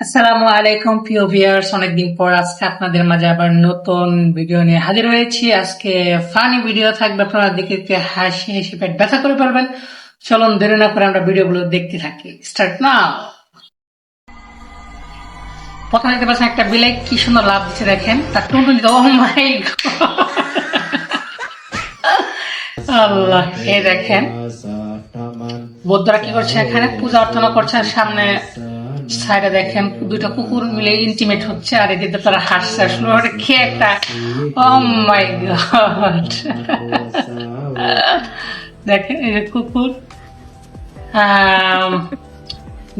আসসালামু আলাইকুম, প্রিয় অনেকদিন পর আজকে আপনাদের মাঝে আবার নতুন ভিডিও নিয়ে হাজির হয়েছি। আজকে ফানি ভিডিও থাকবে, আপনারা দেখে হাসি হেসে পেট ব্যথা করে পারবেন চলুন, দেরি না করে আমরা দেখতে থাকি। স্টার্ট নাও। প্রথমে দেখতে পাচ্ছেন একটা কি সুন্দর লাভ দিচ্ছে, দেখেন। তার টুনটুনি ও মাই আল্লাহ, এই দেখেন। বৌদ্ধরা কি করছে এখানে? পূজা অর্চনা করছে সামনে সাইডে দেখেন দুইটা কুকুর মিলে ইন্টিমেট হচ্ছে, আর এদিকে তারা হাসছে আসলে। ওটা খেয়ে একটা ও মাই গড দেখেন এই যে কুকুর।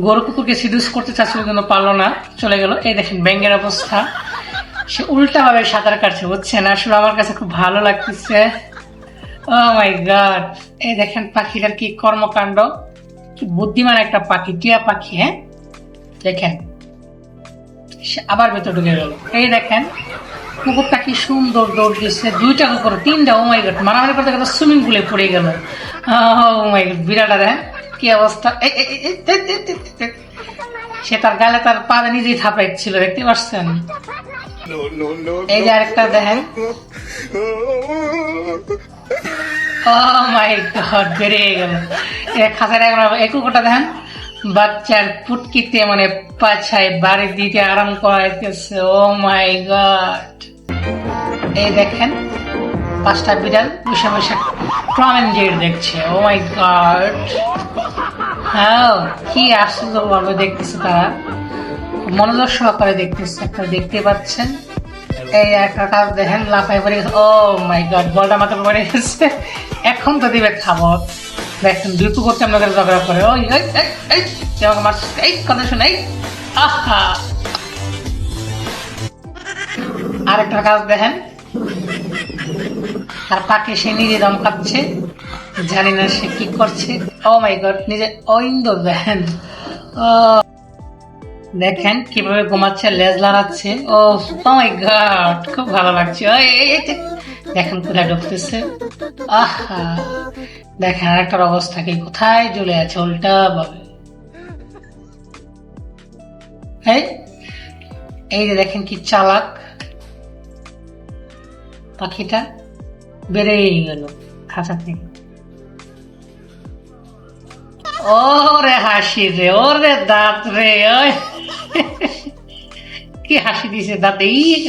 গরু কুকুরকে সিডিউস করতে চাচ্ছিল কিন্তু পারল না, চলে গেল। এই দেখেন ব্যাঙ্গের অবস্থা। সে উল্টা ভাবে সাঁতার কাটছে, বুঝছেন? আসলে আমার কাছে খুব ভালো লাগতেছে। ও মাই গড এই দেখেন পাখিটার কি কর্মকাণ্ড। বুদ্ধিমান একটা পাখি, টিয়া পাখি হ্যাঁ? দেখেন। আবার ভেতর ঢুকে গেল। এই দেখেন, কুকুরটা কি সুন্দর দৌড় দিচ্ছে। দুইটা কুকুর, তিনটা ও মাই মারামারি করতে গেলে সুইমিং পুলে পড়ে গেল। ও মাই গড বিরাট? কি অবস্থা। সে তার গালে তার পা নিজেই থাপাইছিল দেখতে পাচ্ছেন? এই যে আরেকটা দেখেন। ও মাই গড বেরিয়ে গেল। এক খাঁচার এখন এই কুকুরটা দেখেন। বাচ্চার ফুটকিতে মানে পাছায় বাড়ি দিতে আরাম করাইতেছে। Oh my god. এই দেখেন, পাঁচটা বিড়াল বসে বসে টম দেখছে। Oh my god. হ্যাঁ কি আশ্চর্যভাবে দেখতেছে তারা। মনোযোগ সহকারে দেখতেছে। আপনারা দেখতে পাচ্ছেন? এই একটা কাজ দেখেন লাফাই পড়ে ও মাই গড, বলটা মাথা পড়ে গেছে। এখন তো দিবে খাবার দুই কুকুরটা আপনাদের ঝগড়া করে। ওই, এই এই এই এই, কথা শুনে আহা! আরেকটা কাজ দেখেন। তার পাকে সে নিজে জানি না সে কি করছে। ও মাই গড, নিজে ঐন্দ দেখেন দেখেন কীভাবে ঘুমাচ্ছে, লেজ লড়াচ্ছে। ও মাই গড, খুব ভালো লাগছে। দেখেন কোথায় ঢুকতেছে। আহা, দেখেন আরেকটার অবস্থা কি, কোথায় ঝুলে আছে, উল্টা ভাবে এই এই যে দেখেন কি চালাক। পাখিটা বেড়েই গেল, খাঁচা থেকে। ওরে হাসি রে, ওরে দাঁত রে কি হাসি দিছে, দাঁত, এই।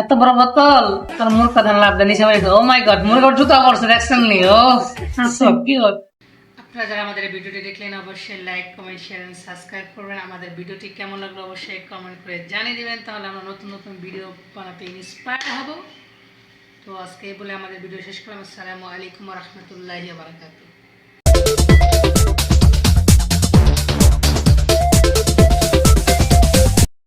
এত বড় বোতল? তার লাভ ও মাই গড জুতা পড়ছে দেখছেন নি? ও কি আপনারা যারা আমাদের ভিডিওটি দেখলেন, অবশ্যই like comment share and subscribe করবেন। আমাদের ভিডিওটি কেমন লাগল, অবশ্যই কমেন্ট করে জানিয়ে দিবেন। তাহলে আমরা নতুন নতুন ভিডিও বানাতে ইন্সপায়ার হব। তো আজকে বলে আমাদের ভিডিও শেষ করলাম। আসসালামু আলাইকুম রহমতুল্লাহ বারাকাতুহ।